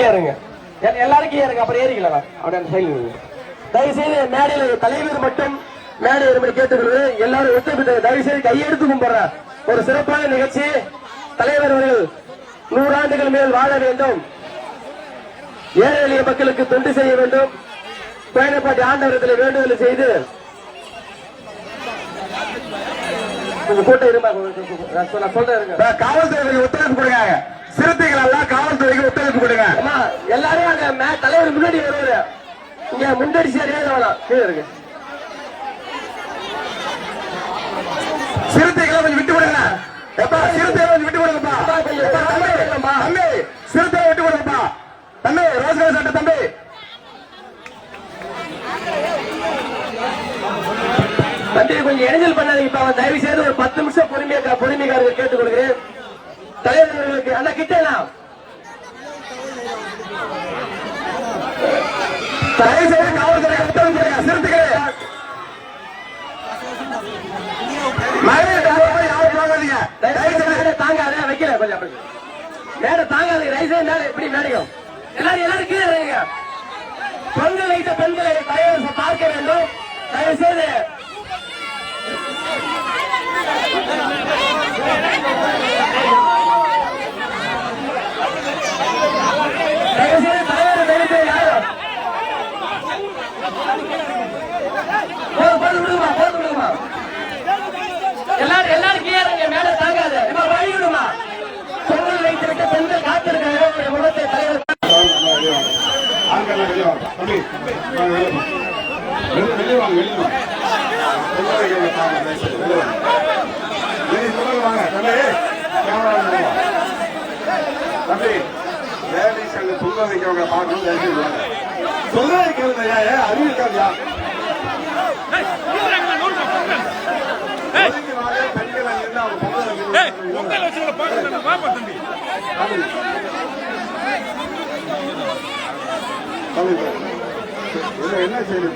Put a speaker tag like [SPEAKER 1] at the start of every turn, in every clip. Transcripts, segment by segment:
[SPEAKER 1] எல்லாருக்கும் ஏறுங்க எல்லாருக்கும் ஏறுங்க அப்புறம் ஏறிக்கலாம் அப்படின்னு அந்த தயவுசெய்து மேடையில் தலைவர் மட்டும் மேடை ஏறும்படி கேட்டுக்கொள்வது எல்லாரும் ஒத்துக்கிட்டு தயவு செய்து கையெடுத்து கும்பிடுற ஒரு சிறப்பான நிகழ்ச்சி. தலைவர் அவர்கள் நூறாண்டுகள் மேல் வாழ வேண்டும். ஏழை எளிய மக்களுக்கு தொண்டு செய்ய வேண்டும். பயணப்பாட்டி ஆண்டவரத்தில் வேண்டுதல் செய்து கொஞ்சம் கூட்டம் இருமா? நான் சொல்றேன் இருங்க.
[SPEAKER 2] ஒத்துழைப்பு கொடுங்க. சிறுத்தைகள் எல்லாம் காவல்துறைக்கு ஒத்துழைப்பு கொடுங்க.
[SPEAKER 1] அம்மா எல்லாரும் அங்க மே- தலைவர் முன்னாடி வருவாரு. இங்க முன்னாடி கீழே இருக்கு.
[SPEAKER 2] சிறுத்தைகளை கொஞ்சம் விட்டு கொடுங்க. எப்பா சிறுத்தைகளை கொஞ்சம் விட்டு கொடுங்கப்பா. தம்பி, சிறுத்தைகளை விட்டு கொடுங்கப்பா. தம்பி ரோஸ்கர் சட்டை தம்பி.
[SPEAKER 1] தம்பி கொஞ்சம் இடைஞ்சல் பண்ணாதீங்க இப்ப அவன் தயவு செய்து ஒரு பத்து நிமிஷம் பொறுமையா பொறுமைக்காரர்கள் கேட்டுக் கொள்கிறேன். தலைவர்களுக்கு அந்த கிட்டலாம்.
[SPEAKER 2] தயவு செய்து காவல்துறைக்கு ஒத்துழைப்பு சிறுத்தைகளே. காவல்துறை யாரும் போகாதீங்க.
[SPEAKER 1] தயவு தாங்காத வைக்கல கொஞ்சம் அப்படி. தாங்காத ரைஸ் மேடை மேடையும் எல்லாரும் எல்லாரும் கீழே பெண்கள் வைத்த பெண்களை பார்க்க வேண்டும். தயவு செய்து தயவு செய்து தலைவர் வெளியே யாரும் போதும் போதும் விடுமா போதும் விடுமா எல்லாரும் எல்லாரும் கிளியருங்க மேல தாங்காத. இப்ப வழி விடுமா? பொங்கல் வைத்திருக்க பெண்கள் காத்திருக்காங்க உங்களுடைய முகத்தை தலைவர்
[SPEAKER 2] வெளியே வாங்க வாங்க. தம்பி துங்க வைக்கிறவங்க பார்க்கணும் அறிவிக்காதியா என்ன செய்யுது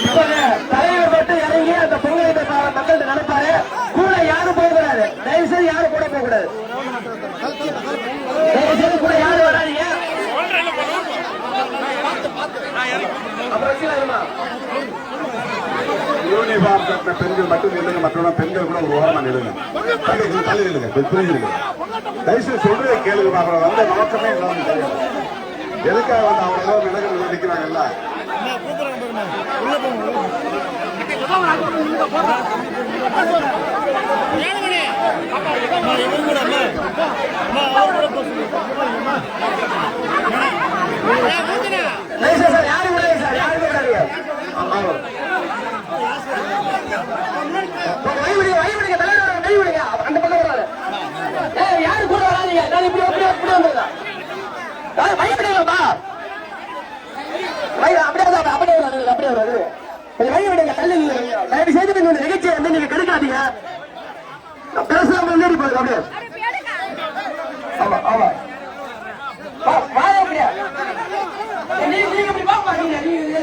[SPEAKER 1] இப்ப தலைவர் மட்டும் இறங்கி அந்த பொங்கல் வைத்த ப- மக்கள்கிட்ட நடப்பாரு கூட யாரும் போகக்கூடாது தயவு செய்து யாரும் கூட போக கூடாது தயவு செய்து கூட யாரும் வராதீங்க அப்புறம் வச்சுக்கலாமா
[SPEAKER 2] யூனிஃபார்ம் கட்டின பெண்கள் மட்டும் நில்லுங்க மற்றவங்க பெண்கள் கூட ஒரு ஓரமா நில்லுங்க. தள்ளி தள்ளி நில்லுங்க தயவுசெய்து சொல்றதை கேளுங்க அப்புறம் வந்த நோக்கமே இல்லாம தெரியாது எதுக்காக வந்து அவங்க ஏதோ நிலைகள்
[SPEAKER 1] சார் யாரும் விடாதீங்க சார் யாரும் விடாதீங்க கை விடுங்க கை விடுங்க தலைவர் கை விடுங்க அந்த பக்கம் வராது ஏய் யாரு கூட வராதீங்க நான் இப்படி அப்படியே இப்படி வந்துடலாம் கை விடுங்கப்பா கை அப்படியே வராது, அப்படியே வராது அப்படியே வராது விடுங்க தள்ளி தயவு செய்து நீங்க இந்த நிகழ்ச்சியை வந்து நீங்க கெடுக்காதீங்க. பேசாம முன்னேறி போகுது அப்படியே. ஆமா ஆமா. நீங்க நீங்க இப்படி பாப்பா நீங்க நீங்க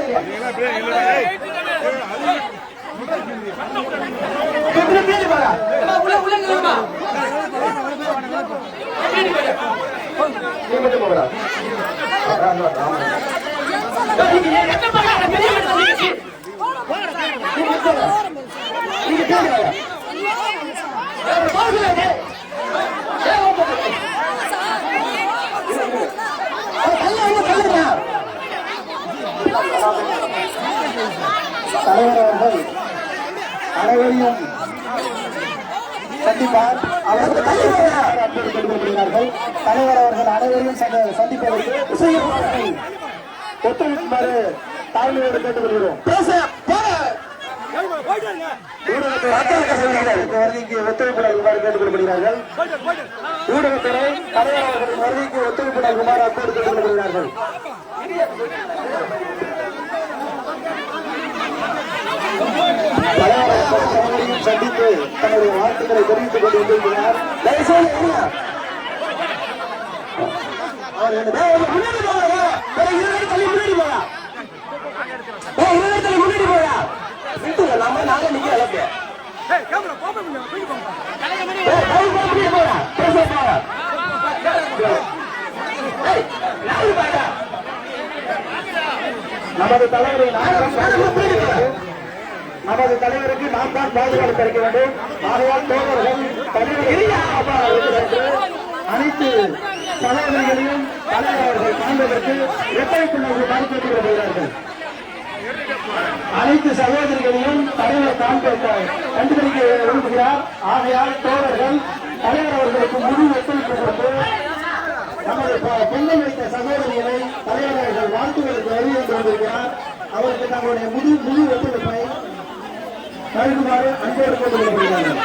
[SPEAKER 1] உள்ள உள்ள நீ மட்டும்
[SPEAKER 3] அனைவரையும் சந்திப்பார் அவர்கள் அன்போடு தலைவர் அவர்கள் அனைவரையும் சந்திப்பதற்கு ஒத்துழைக்குமாறு தாழ்மையோடு கேட்டுக்கொள்கிறோம்.
[SPEAKER 1] பேச
[SPEAKER 3] வருகைக்கு ஒத்துழைப்பு நல்குமாறு கேட்டுக்கொள்கிறார்கள் ஊடகத்துறை தலைவர் வருகைக்கு ஒத்துழைப்பு நல்குமாறு அன்போடு கேட்டுக்கொள்கிறார்கள் சந்தித்து தன்னுடைய வாழ்த்துக்களை தெரிவித்துக் அவர்
[SPEAKER 1] முன்னாடி முன்னாடி ஏய், இருபது அடி தள்ளி முன்னாடி போங்க. விட்டுங்க, நம்ம நாங்க நிக்க அளவுக்கு.
[SPEAKER 4] ஏய் கேமரா பாப்பா போய் போங்க
[SPEAKER 1] ஏய், கை காமிக்க போறா. பேச போறா. ஏய், நாலு பாடா.
[SPEAKER 3] நமது தலைவரை நமது தலைவருக்கு நாம் தான் பாதுகாப்பு கிடைக்க வேண்டும் ஆகையால் தோழர்கள் தலைவர் அனைத்து தலைவர்களையும் தலைவர்கள் காண்பதற்கு ஒத்துழைப்புள்ளவர்கள் பார்த்துக் வருகிறார்கள் அனைத்து சகோதரிகளையும் தலைவர் காண்ப ஆகையால் தோழர்கள் தலைவர் அவர்களுக்கு முழு ஒத்துழைப்பு கொடுத்து நமது பொங்கல் வைத்த சகோதரிகளை தலைவர் அவர்கள் வாழ்த்துகளுக்கு வருகை வந்திருக்கிறார். அவருக்கு தங்களுடைய முழு முழு ஒத்துழைப்பை நல்குமாறு அன்போடு கொண்டிருக்கிறார்கள்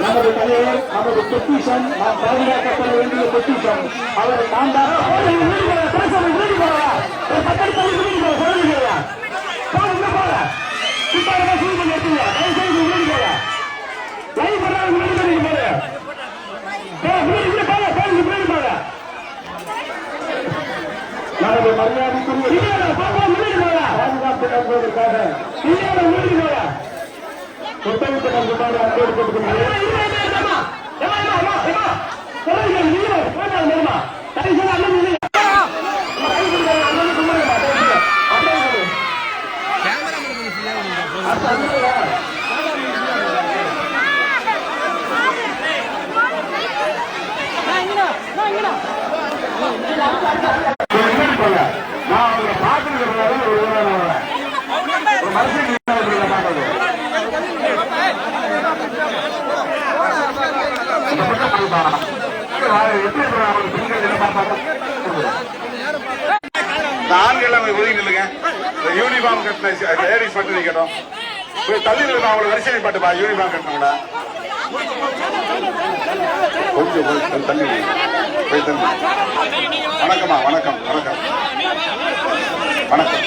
[SPEAKER 3] நமது தலைவர் நமது பொக்கிஷம் நாம் பாதுகாக்கப்பட வேண்டிய பொக்கிஷம் அவர் நாம் நமது மரியாதைக்குரிய பாதுகாப்பு நல்குவதற்காக ஒத்துழைப்பு நல்குமாறு அன்போடு கொண்டிருக்கிறார்
[SPEAKER 2] நான் அவங்களை பார்த்துருக்கிறதுனால ஒரு ஊரான வரேன். ஒரு மனுஷன் இல்லை அவங்களை பார்த்தது. இந்த பக்கம் போய்ப்பானா? எப்படி இருக்கிறான் அவனுக்கு பெண்கள் என்ன பார்ப்பாங்க? இந்த ஆண்கள் எல்லாம் ஒதுங்கி நில்லுங்க. யூனிஃபார்ம் கட்டின லேடிஸ் மட்டும் நிக்கட்டும். தள்ளி நில்லுங்க அவங்களை வரிசை பாட்டுப்பா யூனிஃபார்ம் கட்டினவங்கள கொஞ்சம் தள்ளி வணக்கம்மா வணக்கம் வணக்கம் வணக்கம்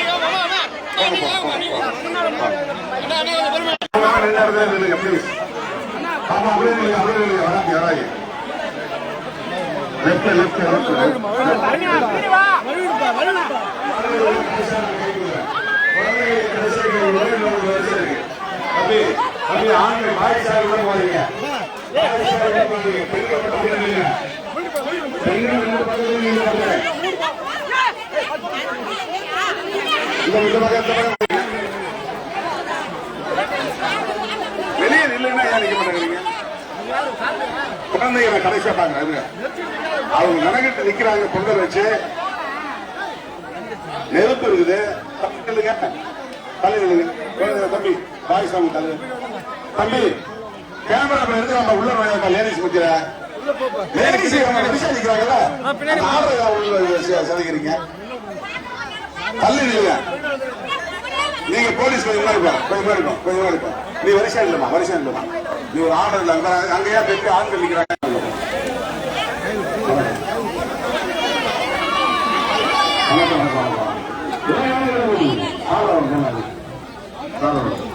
[SPEAKER 2] போங்க, போங்க, போங்க, போங்க. ஆண்கள் போறீங்க இந்த வெளியே நில்லுன்னா ஏன் நிக்க மாட்டேங்கிறீங்க? குழந்தைகளை கடைசியா பாக்குறேன் அவங்க நினைக்கிட்டு நிக்கிறாங்க பொங்கல் வச்சு. நெருப்பு இருக்குது. தம்பி நில்லுங்க. தம்பி பாய் சாமி தள்ளு. தம்பி கேமரா எடுத்து நம்ம உள்ள நுழையாக்கா லேடிஸ் மத்தியில லேடிஸ் விசாரிக்கிறாங்கல்ல அந்த ஆளை உள்ள ச- சதிக்கிறீங்க. தள்ளி நில்லுங்க. நீங்க போலீஸ் கொஞ்சம் முன்னாடி போங்க. கொஞ்சம் முன்னாடி போங்க கொஞ்சம் முன்னாடி போங்க நீ வரிசை இல்லம்மா வரிசை இல்லம்மா நீ ஒரு ஆர்டர் இல்ல அங்க அங்கேயா பெரிய ஆண்கள் வணக்கம். ஏன் ஏன்